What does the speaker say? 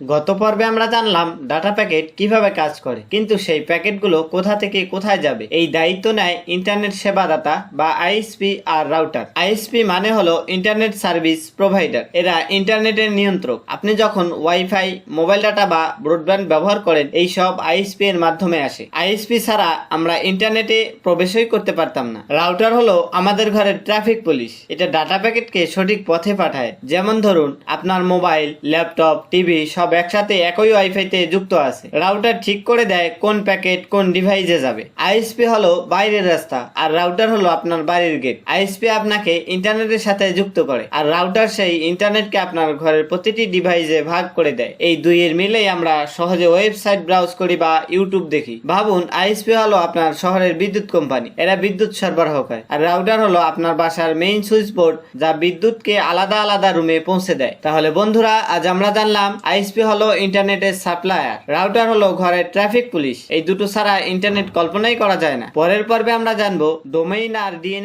গত পর্বে আমরা জানলাম ডাটা প্যাকেট কীভাবে কাজ করে, কিন্তু সেই প্যাকেটগুলো কোথা থেকে কোথায় যাবে? এই দায়িত্ব নেয় ইন্টারনেট সেবাদাতা বা আইএসপি আর রাউটার আইএসপি মানে হলো ইন্টারনেট সার্ভিস প্রোভাইডার এরা ইন্টারনেটের নিয়ন্ত্রক। আপনি যখন ওয়াইফাই মোবাইল ডাটা বা ব্রডব্যান্ড ব্যবহার করেন, এই সব আইএসপি এর মাধ্যমে আসে। আইএসপি ছাড়া আমরা ইন্টারনেটে প্রবেশই করতে পারতাম না। রাউটার হলো আমাদের ঘরের ট্রাফিক পুলিশ এটা ডাটা প্যাকেটকে সঠিক পথে পাঠায়। যেমন ধরুন, আপনার মোবাইল ল্যাপটপ টিভি সব একসাথে একই ওয়াইফাইতে যুক্ত আছে। রাউটার ঠিক করে দেয় কোন প্যাকেট কোন ডিভাইসে যাবে। আইএসপি হলো বাইরের রাস্তা, আর রাউটার হলো আপনার বাড়ির গেট আইএসপি আপনাকে ইন্টারনেটের সাথে যুক্ত করে, আর রাউটার সেই ইন্টারনেটকে আপনার ঘরের প্রতিটি ডিভাইসে ভাগ করে দেয়। এই দুইয়ের মিলেই আমরা সহজে ওয়েবসাইট ব্রাউজ করি বা ইউটিউব দেখি। ভাবুন আইএসপি হলো আপনার শহরের বিদ্যুৎ কোম্পানি, এরা বিদ্যুৎ সরবরাহ করে, আর রাউটার হলো আপনার বাসার মেইন সুইচ বোর্ড যা বিদ্যুৎকে আলাদা আলাদা রুমে পৌঁছে দেয়। তাহলে বন্ধুরা, আজ আমরা জানলাম আইএসপি হলো ইন্টারনেটের সাপ্লায়ার। রাউটার হলো ঘরের ট্রাফিক পুলিশ। এই দুটো ছাড়া ইন্টারনেট কল্পনাই করা যায় না। পরের পর্বে আমরা জানব ডোমেইন আর ডিএনএ